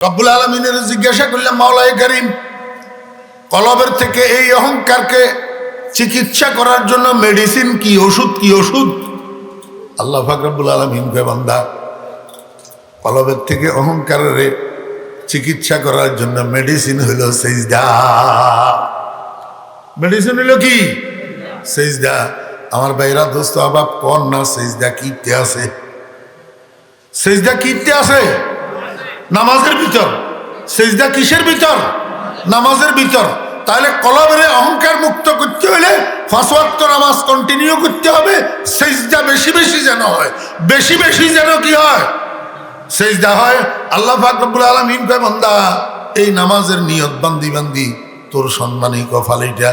রব্বুল আলমিনের জিজ্ঞাসা করলাম মাওলাই করিম, কলবের থেকে এই অহংকারকে চিকিৎসা করার জন্য মেডিসিন কি, ওষুধ কি, ওষুধ? আল্লাহ ফাকরাবুল আলমিন বান্দা, কলবের থেকে অহংকারের চিকিৎসা করার জন্য মেডিসিন হইল সেজদা। মেডিসিন হইল কি? সেজদা। আমার বাইরা দোস্ত, আবাব, কন না, সেজদা কিতে আছে। সেজদা কিতে আছে? নামাজের ভিতর, সেজদা কিসের ভিতর? নামাজের ভিতর। তাহলে কলবের অহংকার মুক্ত করতে হলে ফাঁসওয়াক্ত নামাজ কন্টিনিউ করতে হবে, সেজদা বেশি বেশি যেন হয়। বেশি বেশি যেন কি হয়? সেজদা হয়। আল্লাহ ফাকরুল আলমিন কয়, বন্দা, এই নামাজের নিয়ত বান্দি বান্দি, তোর সম্মানী কফাল এইটা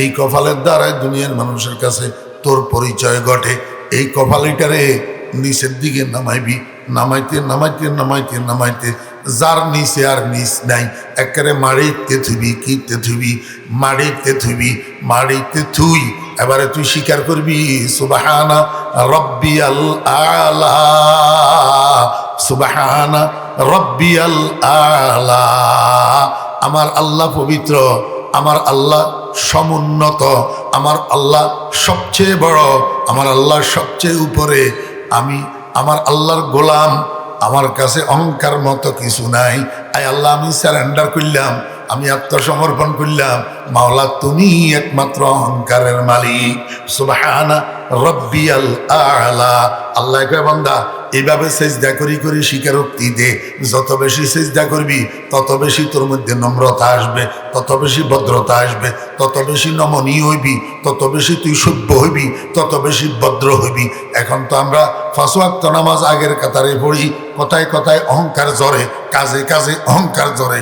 এই কফালের দ্বারাই দুনিয়ার মানুষের কাছে তোর পরিচয় ঘটে। এই কফালিটারে নিচের দিকে নামাইবি, নামাইতে নামাইতে নামাইতে নামাইতে যার নিচে আর নিচ নাই একেবারে মাড়িতে থুবি কিতে থুবি মাড়িতে থুবি মাড়িতে থুই এবারে তুই স্বীকার করবি সুবাহানা রব্বি আল আলা সুবাহানা রব্বি আল আলা আমার আল্লাহ পবিত্র, আমার আল্লাহ সমুন্নত, আমার আল্লাহ সবচেয়ে বড়, আমার আল্লাহ সবচেয়ে উপরে। আমি আমার আল্লাহর গোলাম আমার কাছে অহংকার মতো কিছু নাই। আই আল্লাহ, আমি স্যারেন্ডার করলাম, আমি আত্মসমর্পণ করলাম। মাওলা, তুমি একমাত্র অহংকারের মালিক। সুবাহানা রব্বিয়াল আলা। আল্লাহ বান্দা এইভাবে সেজদা করি করি স্বীকারোক্তি দে। যত বেশি সেজদা করবি, তত বেশি তোর মধ্যে নম্রতা আসবে, তত বেশি ভদ্রতা আসবে, তত বেশি নমনীয় হইবি, তত বেশি তুই সভ্য হইবি, তত বেশি ভদ্র হইবি। এখন তো আমরা ফাঁসোয়াক্ত নামাজ আগের কাতারে পড়ি, কথায় কথায় অহংকার জ্বরে, কাজে কাজে অহংকার জ্বরে।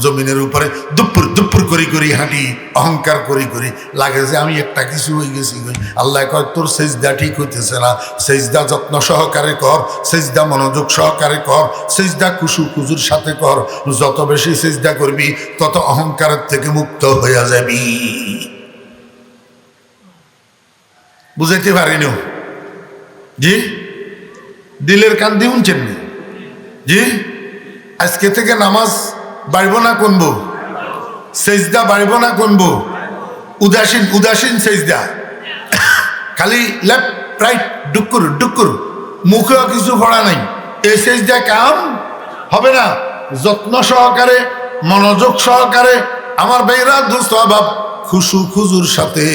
জমিনের উপরে দুপুর দুপুর করি করি হাঁটি, অহংকার করি করি। লাগে যে আমি একটা কিছু হয়ে গেছি আল্লাহ কয়, তোর সেজদা ঠিক হইতেছে না। সেজদা যত্ন সহকারে কর, সেজদা মনোযোগ সহকারে কর, সেজদা কুসু কুজুর সাথে কর। যত বেশি সেজদা করবি, তত অহংকারের থেকে মুক্ত হইয়া যাবি। বুঝাইতে পারিনি। জি? দিলের কান উনছেন? জি? আজকে থেকে নামাজ বাড়ব না কমবো সেজদা বাড়ব না কমবো উদাসীন উদাসীন সেজদা। খালি লেফট, রাইট ডুকুর ডুকুর মুখেও কিছু পড়া নাই। এই সেজদা কাম? হবে না। যত্ন সহকারে, মনোযোগ সহকারে, আমার বেইরা দুস্থ অভাব খুশু খুজুর সাথে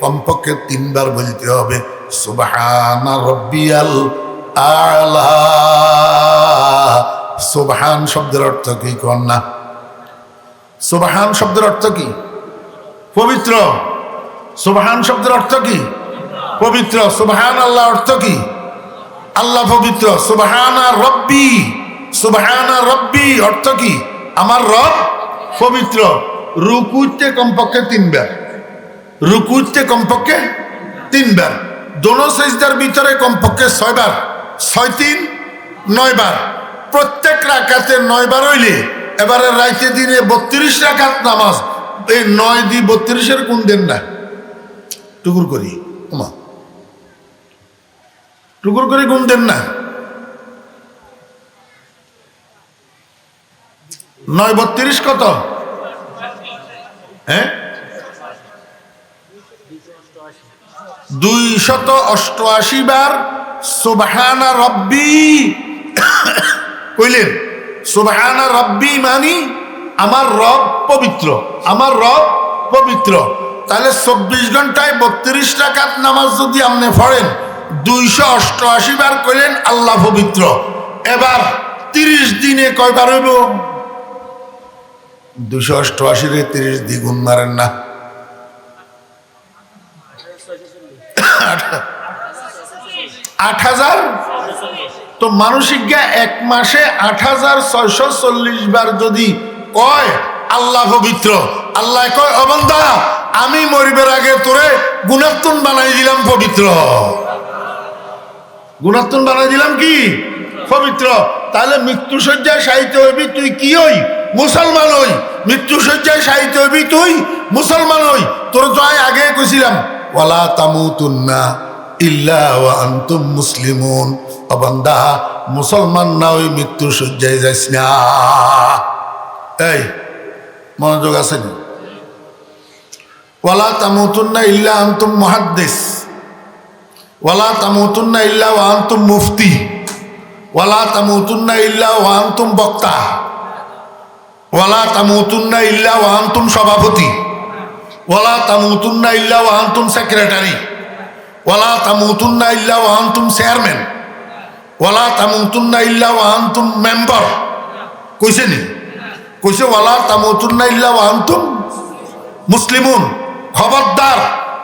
কমপক্ষে তিনবার বলতে হবে রব্বিয়াল আলা। সুবহান শব্দের অর্থ কি? কন্যা সুবহান শব্দের অর্থ কি? পবিত্র। সুবহান শব্দের অর্থ কি? পবিত্র। সুবহান আল্লাহ অর্থ কি? আল্লাহ পবিত্র। সুবহানা রব্বি। সুবহানা রব্বি অর্থ কি? আমার রব পবিত্র। রুকুতে কমপক্ষে তিনবার। রুকুতে কমপক্ষে তিনবার। দোনো সেজদার ভিতরে কমপক্ষে ছয়বার। ছয় তিন নয় বার প্রত্যেক রাকাতে নয় বার হইলে, এবারে রাইতে দিনে বত্রিশ রাকাত নামাজ। এই নয় দি বত্রিশের কোন দেন না? টুকুর করি টুকুর করে গুণ দেন না? নয় বত্রিশ কত? হ্যাঁ? দুই শত অষ্টআশি বার সুবহানা রব্বি। কইলেন, সুবহানা রব্বি মানি, আমার রব পবিত্র, আমার রব পবিত্র। তাহলে চব্বিশ ঘন্টায় বত্রিশ টাকাত নামাজ যদি আপনি পড়েন, দুইশো অষ্টআশি বার কইলেন, আল্লাহ পবিত্র। এবার তিরিশ দিনে কয়বার হইব? অষ্টআশি রে তিরিশ দ্বিগুণ মারেন না। আট হাজার? তো মানসিক জ্ঞা এক মাসে আট হাজার ছয়শো চল্লিশ বার যদি কয়, আল্লাহ পবিত্র। আল্লাহ কয় অবন্ধা আমি মরিবের আগে তোরে গুণাত্তন বানাই দিলাম পবিত্র। গুণাত্তন বানাই দিলাম কি? পবিত্র। তাহলে মৃত্যু শয্যায় সাহিত্য হইবি তুই কি হই? মুসলমান হই। মৃত্যু শয্যায় সাহিত্য হইবি তুই মুসলমান হই। তোর আমি আগে কইছিলাম, ওয়ালা তামুতুন্না ইল্লা ওয়া আনতুম মুসলিমুন। অবান্দা মুসলমান না, ওই মৃত্যু সজ্জায় যাইস না। এই, মনোযোগ আছে নি? ওয়ালা তামুতুন্না ইল্লা আন্তুম মুহাদ্দিস। ওয়ালা তামুতুন্না ইল্লা ওয়া আন্তুম মুফতি। ওয়ালা তামুতুন্না ইল্লা ওয়া আন্তুম বক্তা। ওয়ালা তামুতুন্না ইল্লা ওয়া আন্তুম সভাপতি। ওয়ালা তামুতুন্না ইল্লা ওয়া আন্তুম সেক্রেটারি। ওয়ালা তামুতুন্না ইল্লা ওয়া আন্তুম চেয়ারম্যান। ওয়ালা তামুতুন্না ইল্লা ওয়া আন্তুম মেম্বার। কইছে নি? কইছে ওয়ালা তামুতুন্না ইল্লা ওয়া আন্তুম মুসলিমুন। খবরদার,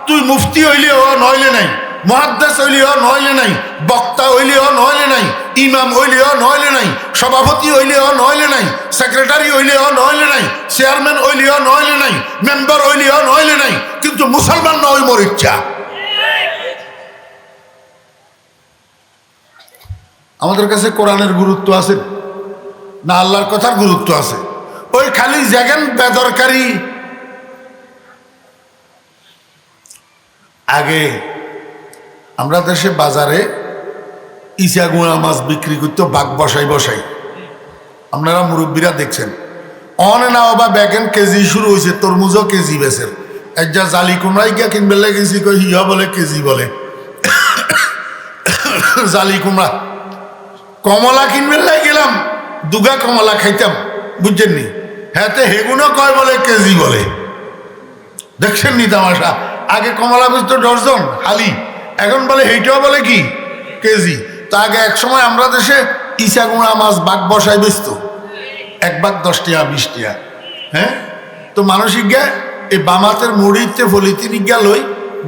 তুই মুফতি হইলে ও নইলে নাই। মহাদ্দেশ হইলে ও নইলে নাই। বক্তা হইলে ও নইলে নাই। ইমাম হইলে ও নইলে নাই। সভাপতি হইলে ও নইলে নাই। সেক্রেটারি হইলে ও নইলে নাই। চেয়ারম্যান হইলে ও নইলে নাই। মেম্বার হইলে ও নইলে নাই। কিন্তু মুসলমান নয় মোর ইচ্ছা। আমাদের কাছে কোরআনের গুরুত্ব আছে, না আল্লাহর কথার গুরুত্ব আছে। ওই খালি জাগান বেদরকারি। আগে আমরা দেশে বাজারে ইসা গুঁড়া মাছ বিক্রি করতে, বাঘ বসাই বসাই। আপনারা মুরব্বীরা দেখছেন। অন না বা ব্যাগেন কেজি শুরু হয়েছে তরমুজও কেজি বেছের এক যা জালি কুমড়াই গিয়া কিনবে লেগেছি, কই হিয়া বলে কেজি বলে। জালি কুমড়া। কমলা কিনবে লাই গেলাম, দুগা কমলা খাইতাম, বুঝছেন নি? হ্যাঁ তো হেগুনও কয় বলে, কেজি বলে। দেখছেন নি তামাশা? আগে কমলা বেচতো ডর্জন হালি। এখন বলে এইটাও বলে কি? কেজি। তো আগে এক সময় আমরা দেশে ইসাগুড়া মাছ বাঘ বসায় বেচতো। এক বাঘ দশ টিয়া, বিশ টিয়া। হ্যাঁ? তো মানসিক গে এই বামাতের মুড়িতে ফলিতিনি গেল লই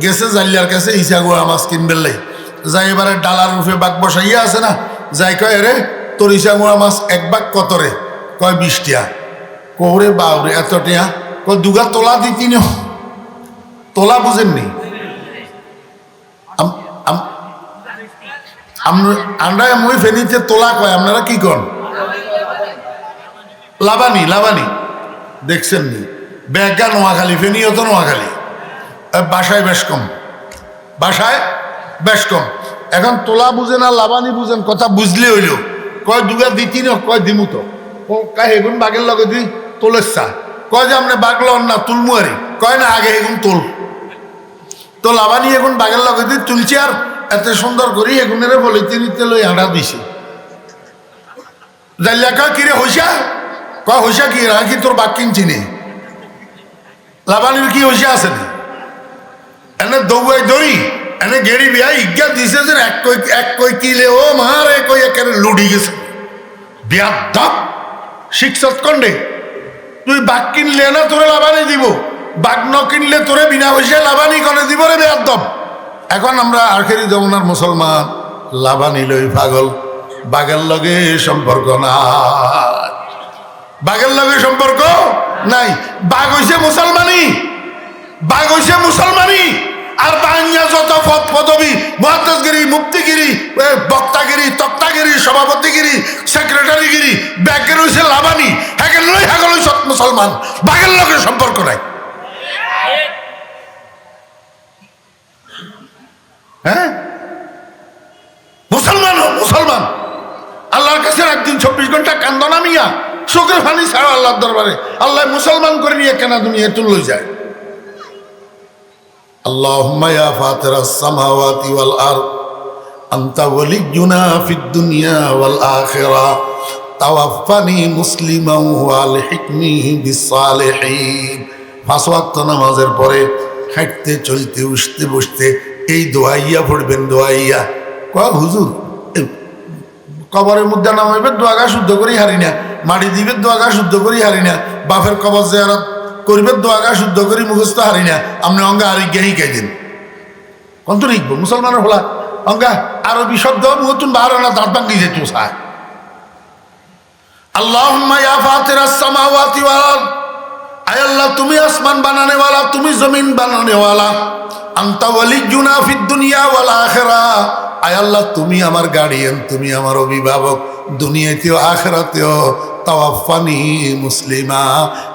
গেছে জাল্লার কাছে ইসাগুড়া মাছ কিনবেন লাই। যাই এবারে ডালার রূপে বাঘ বসাইয়া আছে না যাই কয় রে, তোর ইসাগুড়া মাছ এক বাঘ কত রে? কয়, বিশ টিয়া। কোহরে বাউরে এত টিয়া? কয়, দুগা তোলা দিতি না তোলা বুঝেননি? আম- আম- আম- আমরা মই ফেনিতে তোলা কয়, আপনারা কি কন? লাবানি লাবানি। দেখছেন নি ব্যাগা নোয়াখালী, ফেনিও তো নোয়াখালী। বাসায় বেশ কম। বাসায় বেশ কম। এখন তোলা বুঝে না, লাবানি বুঝেন কথা বুঝলে হইল। কয় দুগা দিতি না, কয় দিমু তো। কয় হেগুন বাগের লগে দি তোলের চা। কয় যে আপনি বাগল না, তুলমু আরে। কয় না, আগে হেগুন তোল। তো লাবানি এখন বাঘের লগে দি তুলছি আর এত সুন্দর করি এগুনেরে বলে তিনি লই হাঁটা দিছি। জাল্লা কয়, কিরে হইসা? কয়, হইসা কি? রা কি তোর বাক কিনছি নে? লাবানির কি হইসা আছে নি? এনে দৌড়াই দড়ি এনে গেড়ি বিয়া, ইজ্ঞা দিছে যে এক কই এক কই কিলে, ও মারে কই একেবারে লুডি গেছে। বিয়া দাপ শিক্ষক কন্ডে, তুই বাঘ কিনলে না তোরে লাভানি দিব? বাঘ ন কিনলে তোরে বিনা পয়সায় লাভানি করে দিব রে বেয়াদব এখন আমরা আখেরি জমনার মুসলমান, লাভানি লই পাগল। বাঘের লগে সম্পর্ক নাই। বাঘের লগে সম্পর্ক নাই। বাঘ হইছে মুসলমানি। বাঘ হইছে মুসলমানি। আর বাংলা যত পদ পদবী মহাদাসগিরি মুক্তিগিরি বক্তাগিরি, তক্তাগিরি, সভাপতিগিরি, সেক্রেটারিগিরি, ব্যাগের হইছে লাভানি হ্যাগের লই হ্যাগের হইছে মুসলমান, বাঘের লগে সম্পর্ক নাই। হ্যাঁ? মুসলমান মুসলমান। আল্লাহর কাছে একদিন চব্বিশ ঘণ্টা কান্দনা মিয়া, চোখের ফানি ছাড়ো আল্লাহর দরবারে। আল্লাহ মুসলমান করে নিয়ে কেনা দুনিয়া তুল যায়। اللهم يا فاطر السماوات والأرض أنت ولينا في الدنيا والآخرة توفني مسلما والحقني بالصالحين পাঁচ ওয়াক্ত নামাজের পরে হাঁটতে চলতে উঠতে বসতে এই দোয়াইয়া পড়বেন দোয়াইয়া ক হুজুর এ, কবরের মধ্যে নামাইবে দোয়াগা শুদ্ধ করি হারি না মাটি দিবে দোয়াগা শুদ্ধ করি হারি না বাপের কবর জেয়ারত করিবের দোয়াগা শুদ্ধ করি মুখস্ত হারি না। আপনি অঙ্গা আর ইজ্ঞা দিন। কন্ত লিখব মুসলমানের হলা। অঙ্গা আরবি শব্দ মুহতুন বারো না, দাঁত ভাঙ্গি যেত সায়। আল্লাহ আয় আল্লাহ, তুমি আসমান বানানেওয়ালা তুমি জমিন বানানেওয়ালা আন্তা ওয়ালিজুনা দুনিয়া ওয়ালা আখেরা। আয় আল্লাহ, তুমি আমার গার্ডিয়ান তুমি আমার অভিভাবক। দুনিয়াতেও, আখেরাতেও তাওয়াফানি মুসলিমা।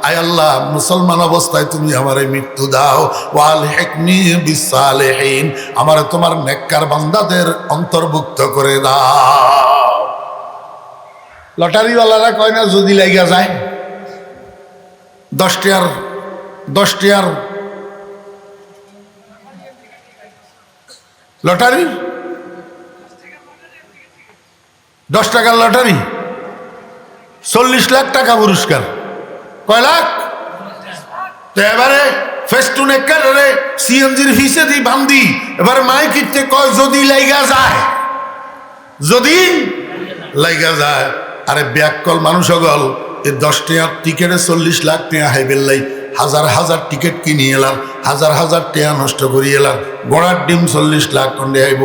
আয় আল্লাহ, মুসলমান অবস্থায় তুমি আমার মৃত্যু দাও। ওয়াল হেকনি বিসালেহীন, আমার তোমার নেককার বান্দাদের অন্তর্ভুক্ত করে দাও। লটারিওয়ালারা কয় না, যদি লাইগা যায়। দশটিয়ার দশটিয়ার লটারি? দশ টাকার লটারি, চল্লিশ লাখ টাকা পুরস্কার। কয় লাখ? তো এবারে ফেস্টুন একারে সিএনজির ফিসে দি বান্দি এবারে মাই কিনতে কয়, যদি লাইগা যায়। যদি লাইগা যায়। আরে ব্যাককল মানুষ গল এই দশ টাকার টিকেটে চল্লিশ লাখ টাকা হাইবেল্লাই হাজার হাজার টিকিট কিনে এলাম হাজার হাজার টাকা নষ্ট করি এলাম গোড়ার ডিম চল্লিশ লাখ কন্ডে আইব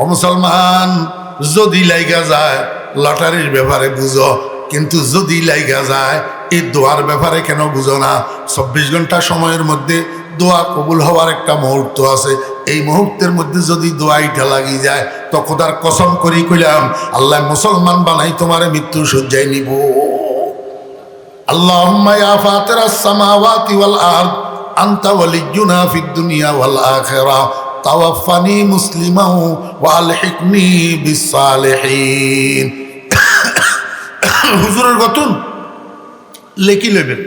ও মুসলমান যদি লাইগা যায়, লটারির ব্যাপারে বুঝো। কিন্তু যদি লাইগা যায়, এই দোয়ার ব্যাপারে কেন বুঝো না? চব্বিশ ঘণ্টা সময়ের মধ্যে দোয়া কবুল হওয়ার একটা মুহূর্ত আছে। এই মুহূর্তের মধ্যে যদি দোয়াইটা লাগি যায়, তো খোদার কসম করি কইলাম, আল্লাহ মুসলমান বানাই তোমারে মৃত্যু সজ্জায় নিব। আল্লাহ আফাতের তাওয়াফানি মুসলিমাও ওয়াল হিকনি বিসালেহীন। হুজুরের গতন লেখি লেবেন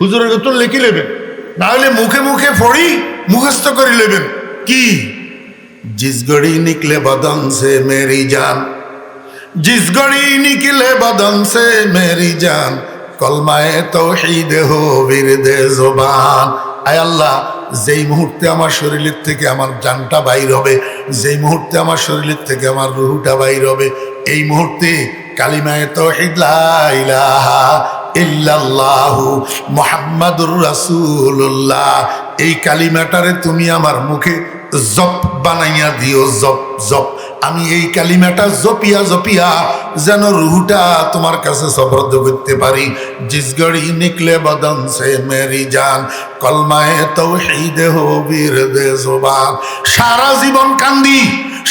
হুজুরের গতন লেখি লেবেন নাহলে মুখে মুখে ফড়ি মুখস্থ করে লেবেন কি? জিস গড়ি নিকলে বাদাম সে মেরি জান। জিস গড়ি নিকলে বাদাম সে মেরি জান। কলমায় তৌহিদ হো বীর দে জবান। আয় আল্লাহ যেই মুহূর্তে আমার শরীরের থেকে আমার জানটা বাইর হবে, যেই মুহূর্তে আমার শরীরের থেকে আমার রুহুটা বাইর হবে, এই মুহূর্তে কালিমায় তো এই কালিমাটারে তুমি আমার মুখে জপ বানাইয়া দিও, জপ জপ। আমি এই কালিমাটা জপিয়া জপিয়া যেন রুহুটা তোমার কাছে সবর্দ করতে পারি। জিস গড়ি নিকলে বদন সে মেরি জান, কলমায়ে তৌহিদ হো বীর জোবান। সারা জীবন কান্দি,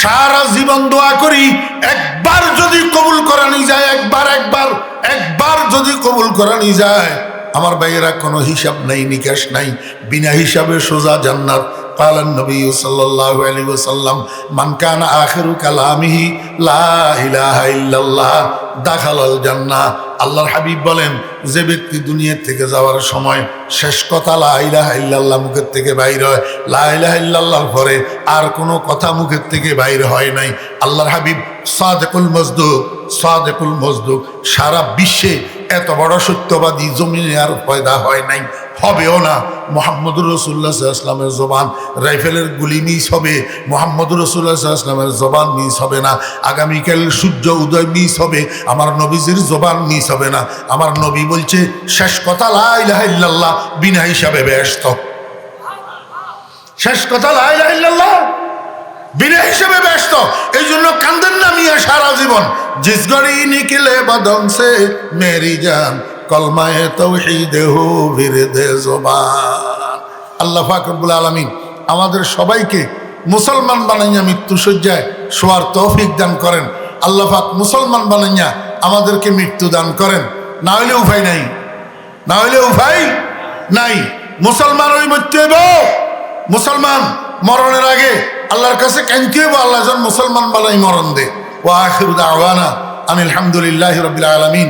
সারা জীবন দোয়া করি, একবার যদি কবুল করানি যায়, একবার একবার একবার যদি কবুল করানি যায়, আমার ভাইয়েরা কোনো হিসাব নাই, নিকাশ নাই, বিনা হিসাবে সোজা জান্নাত। قال النبي صلى الله عليه وسلم من كان آخر كلامه لا إله إلا الله دخل الجنة আল্লাহর হাবিব বলেন যে ব্যক্তি দুনিয়ার থেকে যাওয়ার সময় শেষ কথা লা ইলাহা ইল্লাল্লাহ মুখের থেকে বাইর হয় লা ইলাহা ইল্লাল্লাহর পরে আর কোনো কথা মুখের থেকে বাইর হয় নাই আল্লাহর হাবিব সাদেকুল মজদুক সাদেকুল মজদুক সারা বিশ্বে এত বড় সত্যবাদী জমিনে আর পয়দা হয় নাই হবেও না। মোহাম্মদুর রসুল্লাহ ইসলামের জবান রাইফেলের গুলি মিস হবে, মোহাম্মদুর রসুল্লাহ ইসলামের জবান মিস হবে না। আগামীকাল সূর্য উদয় মিস হবে, আমার নবীজির জবান মিস হবে না। আমার নবী বলছে, শেষ কথা লাইল্লাহ বিনা হিসাবে ব্যস্ত। শেষ কথা লাইল্লাহ বিনা হিসেবে ব্যস্ত। এই জন্য কান্দেন না মিয়া সারা জীবন। জিস গড়ি নিকলে বদন মেরি জান কলমায়ে তৌহিদ হো বিরদে জবান। আল্লাহ ফাকরুল আলমিন আমাদের সবাইকে মুসলমান বানাইয়া মৃত্যু সজ্জায় শোয়ার তৌফিক দান করেন। আল্লাহ মুসলমান বানাইয়া আমাদেরকে মৃত্যু দান করেন। না হইলে উপায় নাই। না হইলে উপায় নাই। মুসলমান ওই মৃত্যু হইব। মুসলমান মরণের আগে আল্লাহর কাছে কান্তি হইব, আল্লাহ যেন মুসলমান বানাই মরণ দে। ও আখির দাওয়ানা আনিল হামদুলিল্লাহ রবিল আলমিন।